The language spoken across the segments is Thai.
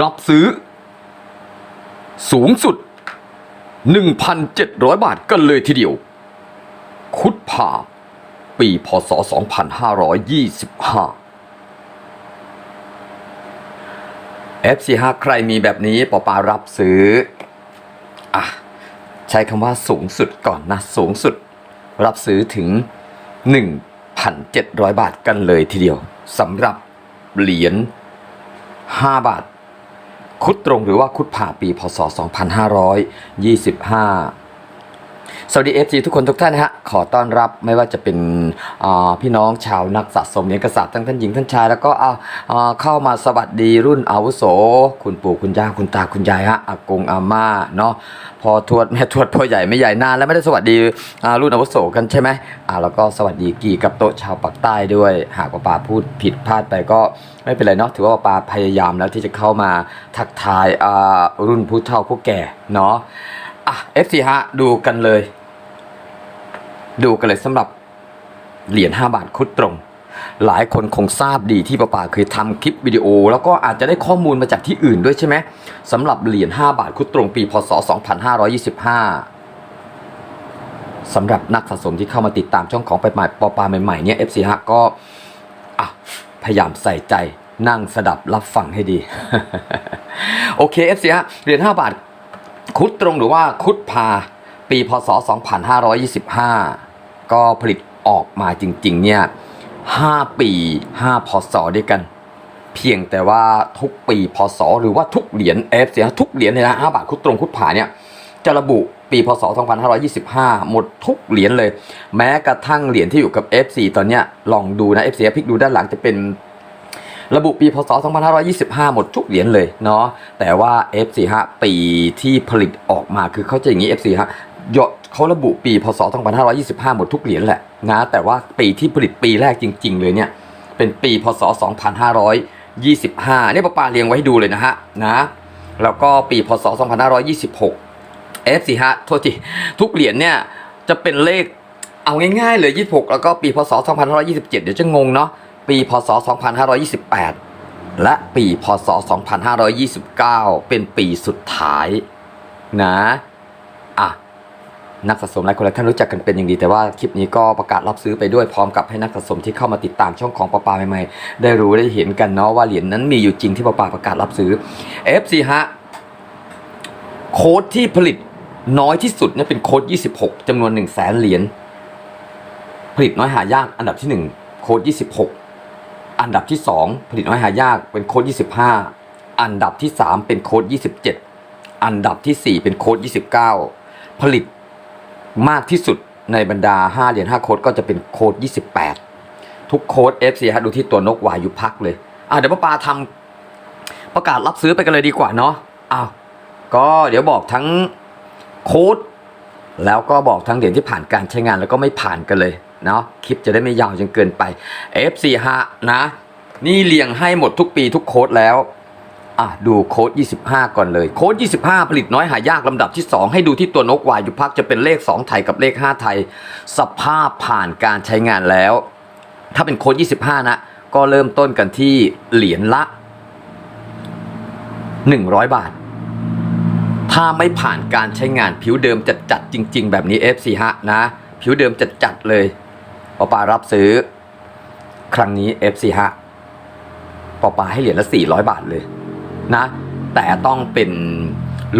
รับซื้อ สูงสุด 1,700 บาทกันเลยทีเดียว คุดผ่า ปีพศ 2525 FC5 ใครมีแบบนี้ปอปารับซื้ออะใช้คำว่าสูงสุดก่อนนะ สูงสุด รับซื้อถึง 1,700 บาทกันเลยทีเดียวสำหรับเหรียญ5บาท คุดตรงหรือว่าคุดผ่าปีพศ 2525 สวัสดี FC ทุกคนทุกท่านนะฮะขอต้อนรับไม่ว่าจะเป็นพี่น้องชาวนักสะสมเหรียญกระสาบทั้งท่านหญิงท่านชาย แล้วก็เอาเข้ามาสวัสดีรุ่นอาวุโส คุณปู่คุณย่าคุณตาคุณยายฮะอากงอาม่าเนาะพอทวดแม่ทวดพ่อใหญ่ไม่ใหญ่นานแล้วไม่ได้สวัสดีรุ่นอาวุโสกันใช่ไหมอ่าแล้วก็สวัสดีกีกับโตชาวปากใต้ด้วย หากว่าป่าพูดผิดพลาดไปก็ไม่เป็นไรเนาะถือว่าป่าพยายามแล้วที่จะเข้ามาทักทายรุ่นผู้เฒ่าผู้แก่เนาะ อะ FC ฮะดูกันเลย ดูกันเลยสำหรับเหรียญ5บาทคุดตรง หลายคนคงทราบดีที่ป้าป่าเคยทำคลิปวิดีโอ แล้วก็อาจจะได้ข้อมูลมาจากที่อื่นด้วยใช่ไหมสำหรับเหรียญ5บาทคุดตรงปีพศ 2525สำหรับนักสะสมที่เข้ามาติดตามช่องของไปใหม่ปอปาใหม่ๆเนี่ย FC ฮะก็อะพยายามใส่ใจนั่งสดับรับฟังให้ดี โอเค FC ฮะเหรียญ5บาท คุดตรงหรือว่าคุดพา ปีพศ 2525 ก็ผลิตออกมาจริง ๆ เนี่ย 5 ปี 5 พศด้วยกัน เพียงแต่ว่าทุกปีพศ หรือว่าทุกเหรียญเอฟเสียทุกเหรียญเลยนะ5บาทคุดตรงคุดผาเนี่ยจะระบุปีพศ 2525 หมดทุกเหรียญเลย แม้กระทั่งเหรียญที่อยู่กับ FC ตอนเนี้ยลองดูนะ FC พลิกดูด้านหลังจะเป็น ระบุปีพศ 2525 หมดทุกเหรียญเลยเนาะแต่ว่า F4 ฮะปีที่ผลิตออกมาคือเขาจะอย่างนี้ F4 ฮะยอดเขาระบุปีพศ 2525 หมดทุกเหรียญแหละนะแต่ว่าปีที่ผลิตปีแรกจริง ๆ เลยเนี่ยเป็นปีพศ 2525 เนี่ยป้าปาเรียงไว้ให้ดูเลยนะฮะนะแล้วก็ปีพศ 2526 F4 ฮะโทษทีทุกเหรียญเนี่ยจะเป็นเลขเอาง่ายๆเลย 26 แล้วก็ปีพศ 2527 เดี๋ยวจะงงเนาะ ปีพศ 2528 และปีพศ 2529 เป็นปีสุดท้ายนะอะนักสะสมหลายคนหลายท่านรู้จักกันเป็นอย่างดีแต่ว่าคลิปนี้ก็ประกาศรับซื้อไปด้วยพร้อมกับให้นักสะสมที่เข้ามาติดตามช่องของปาปาใหม่ๆ ได้รู้ได้เห็นกันเนาะว่าเหรียญนั้นมีอยู่จริงที่ปาปาประกาศรับซื้อ FC ฮะโค้ดที่ผลิตน้อยที่สุดเนี่ยเป็นโค้ด 26จำนวน1 0 0 0 0แสนเหรียญผลิตน้อยหายากอันดับที่ 1 โค้ด 26 อันดับที่ 2 ผลิตน้อยหายากเป็นโค้ด25 อันดับที่ 3 เป็นโค้ด27 อันดับที่ 4 เป็นโค้ด29 ผลิตมากที่สุดในบรรดา 5 เหรียญ5โค้ดก็จะเป็นโค้ด28 ทุกโค้ด FC ฮะดูที่ตัวนกวายุพักเลยอะเดี๋ยวป้าปาทำประกาศรับซื้อไปกันเลยดีกว่าเนาะอ้าวก็เดี๋ยวบอกทั้งโค้ดแล้วก็บอกทั้งเหรียญที่ผ่านการใช้งานแล้วก็ไม่ผ่านกันเลย เนาะคลิปจะได้ไม่ยาวจนเกินไป F4 ฮะนะ นี่เรียงให้หมดทุกปีทุกโค้ดแล้วอะดูโค้ด 25 ก่อนเลย โค้ด 25 ผลิตน้อยหายากลำดับที่ 2 ให้ดูที่ตัวนกวายุพักจะเป็นเลข 2 ไทยกับเลข 5 ไทย สภาพผ่านการใช้งานแล้ว ถ้าเป็นโค้ด 25 นะ ก็เริ่มต้นกันที่เหรียญละ 100 บาท ถ้าไม่ผ่านการใช้งานผิวเดิมจัดจัดจริง ๆ แบบนี้ F4 ฮะนะ ผิวเดิมจัดจัดเลย ปอปารับซื้อ ครั้งนี้ F4 ฮะปอปาให้เหรียญละ400 บาทเลยนะ แต่ต้องเป็น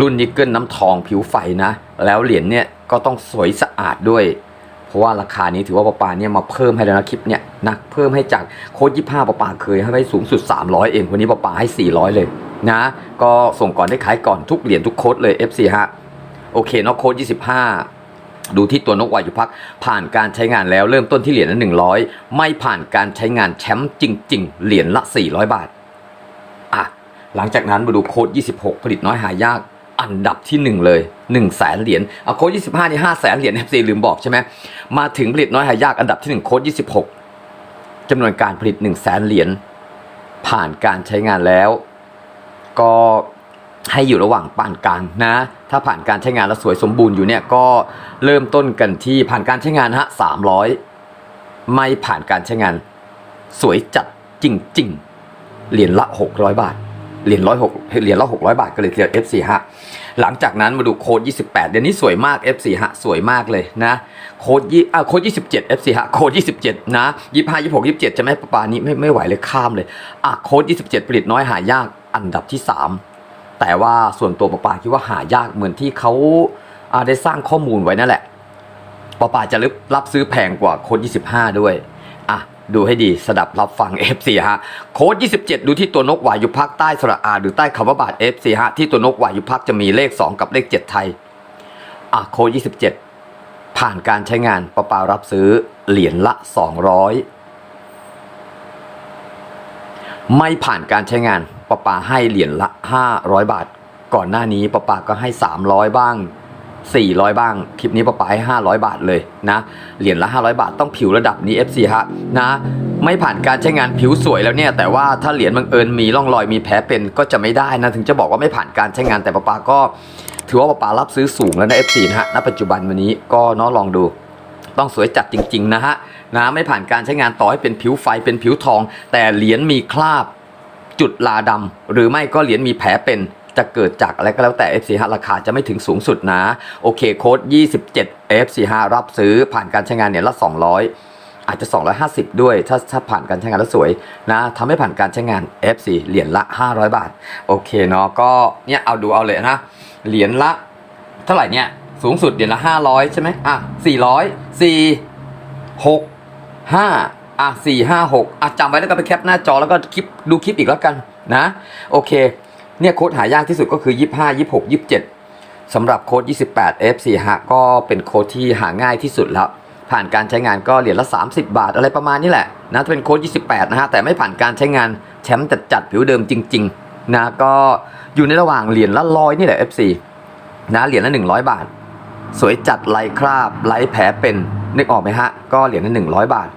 รุ่นนิกเกิลน้ำทองผิวไฟนะ แล้วเหรียญเนี่ยก็ต้องสวยสะอาดด้วย เพราะว่าราคานี้ถือว่าปอปาเนี่ยมาเพิ่มให้แล้วนะคลิปเนี่ยนะเพิ่มให้จากโค้ด25ปอปาเคยให้ไว้สูงสุด 300 เองวันนี้ปอปาให้ 400 เลยนะ ก็ส่งก่อนได้ขายก่อนทุกเหรียญทุกโค้ดเลย FC ฮะโอเคเนาะโค้ด25 ดูที่ตัวนกวายุพักผ่านการใช้งานแล้วเริ่มต้นที่เหรียญละ100 ไม่ผ่านการใช้งานแชมป์จริง ๆ เหรียญละ 400 บาทอะหลังจากนั้นมาดูโค้ด26 ผลิตน้อยหายากอันดับที่ 1 เลย1 0 0 0 0แสนเหรียญเอาโค้ด25นี่5 0 0แสนเหรียญ FC ลืมบอกใช่ไหมมาถึงผลิตน้อยหายากอันดับที่ 1 โค้ด26จำนวนการผลิต1 0 0 0 0แสนเหรียญผ่านการใช้งานแล้ว ก็ ให้อยู่ระหว่างปานกลางนะ ถ้าผ่านการใช้งานแล้วสวยสมบูรณ์อยู่เนี่ยก็เริ่มต้นกันที่ผ่านการใช้งานฮะ300ไม่ผ่านการใช้งาน สวยจัดจริง ๆ เหรียญละ 600 บาท เหรียญร้อยหกเหรียญละหกร้อยบาทกันเลยเดียว F4 ฮะ หลังจากนั้นมาดูโค้ด 28 เดี๋ยวนี้สวยมาก F4 ฮะ สวยมากเลยนะ โค้ดยี่อ่าโค้ด27 F4 ฮะ โค้ด27 นะ 25 26 27 จะไม่ประปานี้ไม่ไม่ไหวเลยข้ามเลย อะ โค้ด 27 ผลิตน้อยหายากอันดับที่ 3 แต่ว่าส่วนตัวประปาคิดว่าหายากเหมือนที่เขาได้สร้างข้อมูลไว้นั่นแหละปอปาจะรับรับซื้อแพงกว่าโค้ด25 ด้วยอะดูให้ดีสดับรับฟัง F4 ฮะโค้ด27 ดูที่ตัวนกวายุพักใต้สระอาหรือใต้คำว่าบาท F4 ฮะที่ตัวนกวายุพักจะมีเลข 2 กับเลข 7 ไทยอะโค้ด27 ผ่านการใช้งานปอปารับซื้อเหรียญละ 200 ไม่ผ่านการใช้งาน ปอปาให้เหรียญละ 500 บาท ก่อนหน้านี้ปอปาก็ให้ 300 บ้าง 400 บ้าง คลิปนี้ปอปาให้ 500 บาทเลยนะ เหรียญละ 500 บาทต้องผิวระดับนี้ FC ฮะนะ ไม่ผ่านการใช้งานผิวสวยแล้วเนี่ย แต่ว่าถ้าเหรียญบังเอิญมีร่องรอยมีแผลเป็นก็จะไม่ได้นะ ถึงจะบอกว่าไม่ผ่านการใช้งานแต่ปอปาก็ ถือว่าปอปารับซื้อสูงแล้วนะ FC นะฮะ ณ ปัจจุบันวันนี้ก็เนาะลองดูต้องสวยจัดจริง ๆ นะฮะนะไม่ผ่านการใช้งานต่อให้เป็นผิวไฟเป็นผิวทอง แต่เหรียญมีคราบ จุดลาดำหรือไม่ก็เหรียญมีแผลเป็นจะเกิดจากอะไรก็แล้วแต่ F45 ราคาจะไม่ถึงสูงสุดนะ โอเคโค้ด 27 F45 รับซื้อผ่านการใช้งานเนี่ยละ 200 อาจจะ 250 ด้วย ถ้าถ้าผ่านการใช้งานแล้วสวยนะทำให้ผ่านการใช้งาน F4 เหรียญละ 500 บาท โอเคเนาะก็เนี่ยเอาดูเอาเลยนะ เหรียญละ เท่าไหร่เนี่ย สูงสุดเหรียญละ 500 ใช่ไหมอะ400 4 6 5 อะ4 5 6อะจำไว้แล้วก็ไปแคปหน้าจอแล้วก็คลิปดูคลิปอีกแล้วกันนะ โอเค เนี่ยโค้ดหายากที่สุดก็คือ25 26 27สำหรับโค้ด28 F4 ฮะก็เป็นโค้ดที่หาง่ายที่สุดแล้วผ่านการใช้งานก็เหรียญละ 30 บาทอะไรประมาณนี้แหละนะถ้าเป็นโค้ด28 นะฮะ แต่ไม่ผ่านการใช้งานแชมป์จัดจัดผิวเดิมจริง ๆ นะ ก็อยู่ในระหว่างเหรียญละร้อยนี่แหละ F4 นะเหรียญละ 100 บาท สวยจัดไร้คราบไร้แผลเป็นนึกออกไหมฮะ ก็เหรียญละ 100 บาท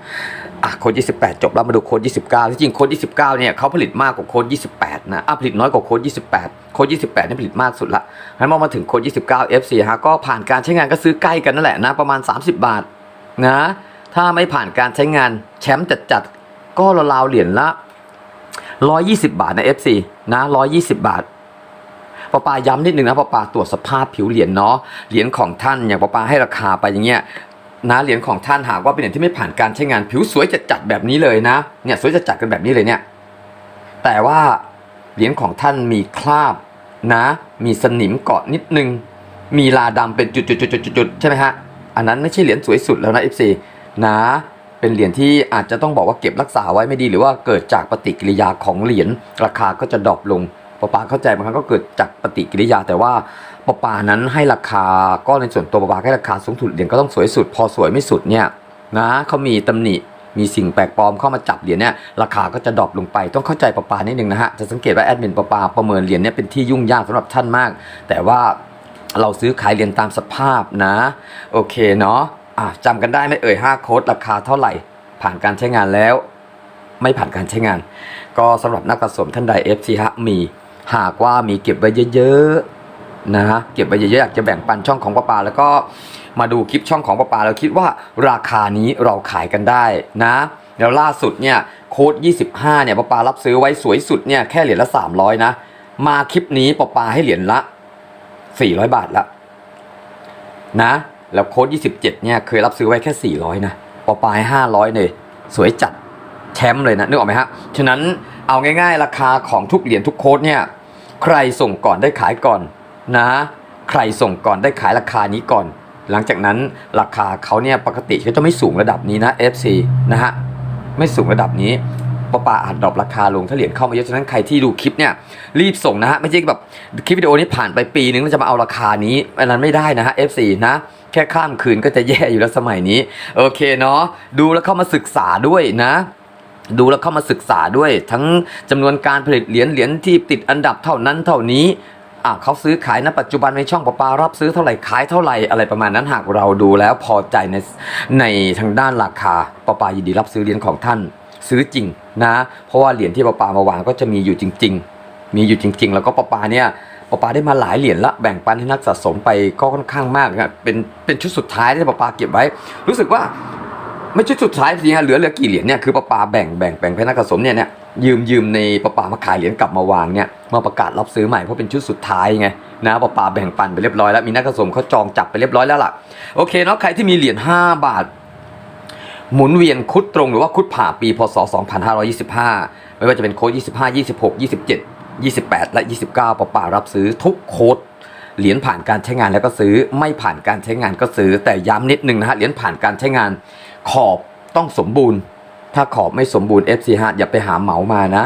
อะโค้ด28 จบแล้วมาดูโค้ด29 ที่จริงโค้ด29 เนี่ยเขาผลิตมากกว่าโค้ด28 นะอะผลิตน้อยกว่าโค้ด28 โค้ด28นี่ผลิตมากสุดละงั้นมองมาถึงโค้ด29 FC ฮะก็ผ่านการใช้งานก็ซื้อใกล้กันนั่นแหละนะประมาณ 30 บาทนะถ้าไม่ผ่านการใช้งานแชมป์จัดจัดๆก็ราวๆเหรียญละ 120 บาทนะ FC นะ 120 บาทปอปาย้ำนิดนึงนะปอปาตรวจสภาพผิวเหรียญเนาะเหรียญของท่านอย่างปอปาให้ราคาไปอย่างเงี้ย นะเหรียญของท่านหากว่าเป็นเหรียญที่ไม่ผ่านการใช้งานผิวสวยจัดๆแบบนี้เลยนะเนี่ยสวยจัดๆกันแบบนี้เลยเนี่ยแต่ว่าเหรียญของท่านมีคราบนะ มีสนิมเกาะนิดนึง มีลาดำเป็นจุดๆๆๆๆใช่ไหมฮะอันนั้นไม่ใช่เหรียญสวยสุดแล้วนะ FC นะเป็นเหรียญที่อาจจะต้องบอกว่าเก็บรักษาไว้ไม่ดีหรือว่าเกิดจากปฏิกิริยาของเหรียญราคาก็จะดรอปลงปะปาเข้าใจบางครั้งก็เกิดจากปฏิกิริยาแต่ว่า ปะปานั้นให้ราคาก็ในส่วนตัวปะปาให้ราคาสูงสุดเหรียญก็ต้องสวยสุด พอสวยไม่สุดเนี่ยนะเขามีตำหนิมีสิ่งแปลกปลอมเข้ามาจับเหรียญเนี่ยราคาก็จะดรอปลงไปต้องเข้าใจปะปานิดนึงนะฮะจะสังเกตว่าแอดมินปะปาประเมินเหรียญเนี่ยเป็นที่ยุ่งยากสำหรับท่านมาก แต่ว่าเราซื้อขายเหรียญตามสภาพนะ โอเคเนาะอะจำกันได้ไหมเอ่ย5โค้ดราคาเท่าไหร่ ผ่านการใช้งานแล้ว ไม่ผ่านการใช้งาน ก็สำหรับนักสะสมท่านใด FC ฮะมี หากว่ามีเก็บไว้เยอะๆ นะฮะเก็บไว้เยอะๆอยากจะแบ่งปันช่องของป้าปาแล้วก็มาดูคลิปช่องของป้าปาแล้วคิดว่าราคานี้เราขายกันได้นะแล้วล่าสุดเนี่ยโค้ด 25 เนี่ยป้าปารับซื้อไว้สวยสุดเนี่ยแค่เหรียญละ 300 นะ มาคลิปนี้ป้าปาให้เหรียญละ 400 บาทละนะแล้วโค้ด 27 เนี่ยเคยรับซื้อไว้แค่ 400 นะป้าปาให้ 500 เลยสวยจัดแชมป์เลยนะนึกออกไหมฮะฉะนั้นเอาง่ายๆ ราคาของทุกเหรียญทุกโค้ดเนี่ยใครส่งก่อนได้ขายก่อน นะ ใครส่งก่อนได้ขายราคานี้ก่อน หลังจากนั้นราคาเขาเนี่ยปกติเขาจะไม่สูงระดับนี้นะ FC นะฮะไม่สูงระดับนี้ปะปาอาจดรอปราคาลงถ้าเหรียญเข้ามาเยอะฉะนั้นใครที่ดูคลิปเนี่ยรีบส่งนะฮะไม่ใช่แบบคลิปวิดีโอนี้ผ่านไปปีนึงแล้วจะมาเอาราคานี้อันนั้นไม่ได้นะฮะ FC นะแค่ข้ามคืนก็จะแย่อยู่แล้วสมัยนี้ โอเคเนาะดูแล้วเข้ามาศึกษาด้วยนะ ดูแล้วเข้ามาศึกษาด้วย ทั้งจำนวนการผลิตเหรียญเหรียญที่ติดอันดับเท่านั้นเท่านี้ เขาซื้อขายณปัจจุบันในช่องประปารับซื้อเท่าไหร่ขายเท่าไหร่อะไรประมาณนั้นหากเราดูแล้วพอใจในในทางด้านราคาประปายินดีรับซื้อเหรียญของท่านซื้อจริงนะ เพราะว่าเหรียญที่ประปามาวางก็จะมีอยู่จริง ๆ มีอยู่จริง ๆ แล้วก็ประปาเนี่ยประปาได้มาหลายเหรียญละแบ่งปันให้นักสะสมไปก็ค่อนข้างมากนะเป็นเป็นชุดสุดท้ายที่ประปาเก็บไว้ รู้สึกว่า ไม่ใช่สุดท้ายสิฮะเหลือเหลือกี่เหรียญเนี่ยคือประปาแบ่งแบ่งแบ่งพนักสมเนี่ยเนี่ยยืมยืมในประปามาขายเหรียญกลับมาวางเนี่ยมาประกาศรับซื้อใหม่เพราะเป็นชุดสุดท้ายไงนะประปาแบ่งปันไปเรียบร้อยแล้วมีนักสมเขาจองจับไปเรียบร้อยแล้วล่ะโอเคเนาะใครที่มีเหรียญ5บาท หมุนเวียนคุดตรงหรือว่าคุดผ่าปีพศ 2525 ไม่ว่าจะเป็นโค้ด25 26 27 28 และ 29ประปารับซื้อทุกโค้ดเหรียญผ่านการใช้งานแล้วก็ซื้อ ไม่ผ่านการใช้งานก็ซื้อ แต่ย้ำนิดนึงนะฮะเหรียญผ่านการใช้งาน ขอบต้องสมบูรณ์ ถ้าขอบไม่สมบูรณ์ FC ฮะอย่าไปหาเหมามานะ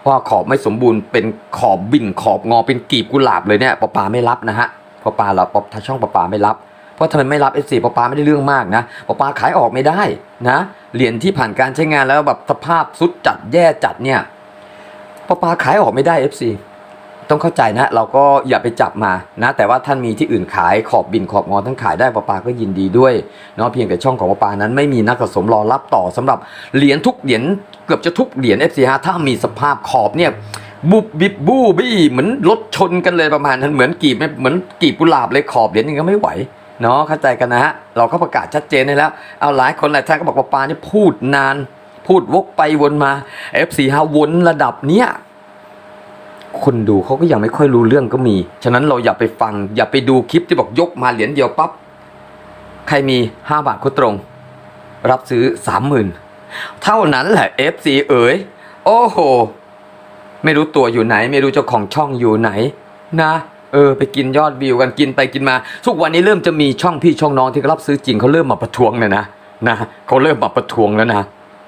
เพราะว่าขอบไม่สมบูรณ์เป็นขอบบิ่งขอบงอเป็นกีบกุหลาบเลยเนี่ยปะปาไม่รับนะฮะปะปาเราปะถ้าช่องปะปาไม่รับ เพราะทำไมไม่รับ F4 ปะปาไม่ได้เรื่องมากนะปะปาขายออกไม่ได้นะเหรียญที่ผ่านการใช้งานแล้วแบบสภาพสุดจัดแย่จัดเนี่ยปะปาขายออกไม่ได้ F4 ต้องเข้าใจนะ เราก็อย่าไปจับมานะ แต่ว่าท่านมีที่อื่นขายขอบบินขอบงอทั้งขายได้ปะปาก็ยินดีด้วยเนาะเพียงแต่ช่องของปะปานั้นไม่มีนักสะสมรอรับต่อสำหรับเหรียญทุกเหรียญเกือบจะทุกเหรียญ FC ฮะถ้ามีสภาพขอบเนี่ยบุบบิบบูบี้เหมือนรถชนกันเลยประมาณนั้นเหมือนกีบไม่เหมือนกีบกุหลาบเลยขอบเหรียญนึงก็ไม่ไหวเนาะเข้าใจกันนะฮะเราก็ประกาศชัดเจนได้แล้ว เอาหลายคนหลายท่านก็บอกว่าปานี่พูดนาน พูดวกไปวนมา F4 ฮะวนระดับเนี้ย คนดูเขาก็ยังไม่ค่อยรู้เรื่องก็มี ฉะนั้นเราอย่าไปฟัง อย่าไปดูคลิปที่บอกยกมาเหรียญเดียวปั๊บ ใครมี 5 บาทก็ตรง รับซื้อ 30,000 เท่านั้นแหละ FC เอ๋ย โอ้โห ไม่รู้ตัวอยู่ไหน ไม่รู้เจ้าของช่องอยู่ไหน นะ เออ ไปกินยอดวิวกันกินไปกินมา ทุกวันนี้เริ่มจะมีช่องพี่ช่องน้องที่รับซื้อจริงเขาเริ่มมาประท้วงเลยนะนะเขาเริ่มมาประท้วงแล้วนะ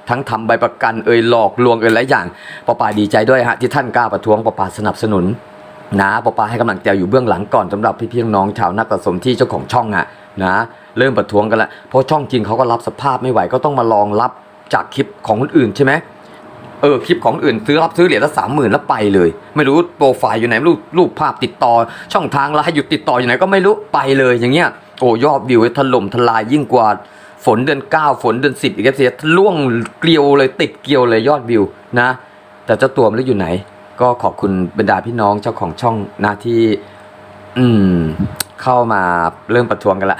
ทั้งทำใบประกันเอ่ยหลอกลวงเอ่ยหลายอย่างปอปาดีใจด้วยฮะที่ท่านกล้าประท้วงปอปาสนับสนุนนะปอปาให้กำลังใจอยู่เบื้องหลังก่อนสำหรับพี่พี่น้องๆชาวนักสะสมที่เจ้าของช่องอะนะเริ่มประท้วงกันล้วเพราะช่องจริงเขาก็รับสภาพไม่ไหวก็ต้องมาลองรับจากคลิปของคนอื่นใช่ไหมเออคลิปของอื่นซื้อรับซื้อเหรียญละสามหมื่นแล้วไปเลย ไม่รู้โปรไฟล์อยู่ไหนไม่รู้รูปภาพติดต่อ ช่องทางไลน์หยุดติดต่ออยู่ไหนก็ไม่รู้ไปเลยอย่างเงี้ยโอ้ยอดวิวถล่มทลายยิ่งกว่า ฝนเดือน 9 ฝนเดือน 10อีกเสียล่วงเกลียวเลยติดเกลียวเลยยอดวิวนะ แต่เจ้าตัวไม่รู้อยู่ไหน ก็ขอบคุณบรรดาพี่น้องเจ้าของช่องนะที่ อืม เข้ามาเริ่มประท้วงกันละ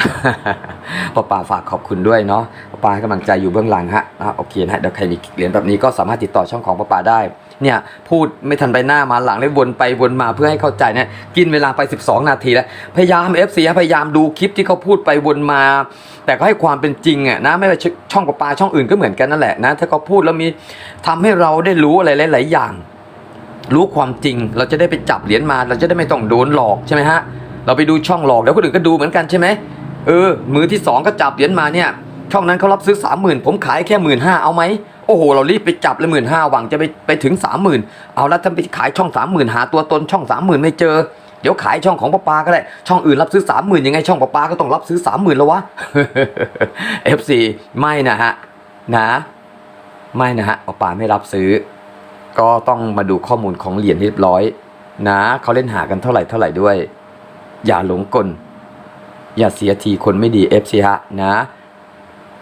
ป้าป่าฝากขอบคุณด้วยเนาะป้าป่าให้กำลังใจอยู่เบื้องหลังฮะอะโอเคนะฮะเดี๋ยวใครมีเหรียญแบบนี้ก็สามารถติดต่อช่องของป้าป่าได้ เนี่ยพูดไม่ทันไปหน้ามาหลังเลยวนไปวนมาเพื่อให้เข้าใจเนี่ยกินเวลาไป 12 นาทีแล้วพยายาม FC พยายามดูคลิปที่เขาพูดไปวนมา แต่ก็ให้ความเป็นจริงอะนะไม่ว่าช่องป้าป่าช่องอื่นก็เหมือนกันนั่นแหละนะถ้าเขาพูดแล้วมีทำให้เราได้รู้อะไรหลาย ๆ อย่าง รู้ความจริงเราจะได้ไปจับเหรียญมา เราจะได้ไม่ต้องโดนหลอกใช่ไหมฮะเราไปดูช่องหลอกแล้วคนอื่นก็ดูเหมือนกันใช่ไหมเออมือที่สองก็จับเหรียญมาเนี่ยช่องนั้นเขารับซื้อสามหมื่นผมขายแค่หมื่นห้าเอาไหม โอ้โห เรารีบไปจับเลยหมื่นห้าหวังจะไปไปถึงสามหมื่นเอาแล้วถ้าไปขายช่องสามหมื่นหาตัวตนช่องสามหมื่นไม่เจอ เดี๋ยวขายช่องของป้าปาก็ได้ ช่องอื่นรับซื้อสามหมื่นยังไงช่องป้าปาก็ต้องรับซื้อสามหมื่นแล้ววะ FC ไม่นะฮะนะ ไม่นะฮะป้าปาไม่รับซื้อ ก็ต้องมาดูข้อมูลของเหรียญเรียบร้อย นะเขาเล่นหากันเท่าไหร่เท่าไหร่ด้วย อย่าหลงกล อย่าเสียทีคนไม่ดี FC ฮะนะ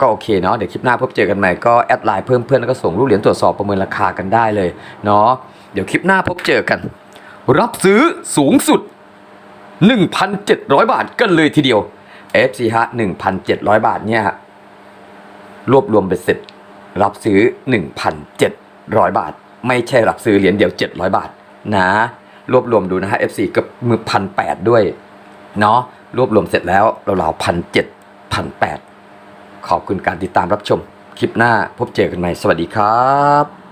ก็โอเคเนาะเดี๋ยวคลิปหน้าพบเจอกันใหม่ก็แอดไลน์เพิ่มเพื่อนแล้วก็ส่งรูปเหรียญตรวจสอบประเมินราคากันได้เลยเนาะเดี๋ยวคลิปหน้าพบเจอกัน รับซื้อสูงสุด 1,700 บาทกันเลยทีเดียว FC ฮะ1,700 บาทเนี่ยรวบรวมเป็นเสร็จ รับซื้อ 1,700 บาท ไม่ใช่รับซื้อเหรียญเดียว 700 บาทนะรวบรวมดูนะฮะ FC เกับมือพันแปดด้วยเนาะรวบรวมเสร็จแล้วเราๆพันเจ็ดพันแปด ขอบคุณการติดตามรับชม คลิปหน้าพบเจอกันใหม่ สวัสดีครับ